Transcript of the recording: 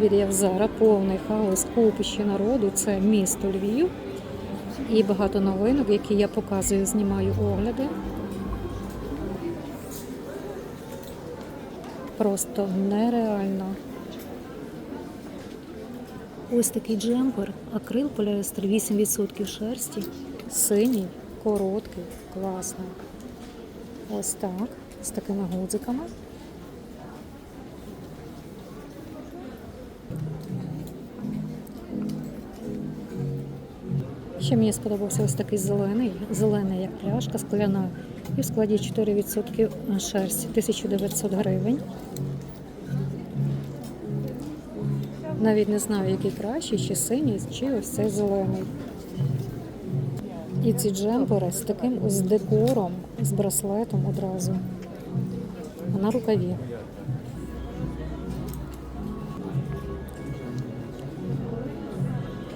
Вір'я в Зара, повний хаос, купище народу. Це місто Львів. І багато новинок, які я показую, знімаю огляди. Просто нереально. Ось такий джемпер, акрил поліестер, 8% шерсті, синій, короткий, класний. Ось так, з такими гудзиками. Ще мені сподобався ось такий зелений, зелений як пляшка, скляна. І в складі 4% шерсті, 1900 гривень. Навіть не знаю, який кращий, чи синій, чи ось цей зелений. І ці джемпери з таким ось декором, з браслетом одразу. На рукаві.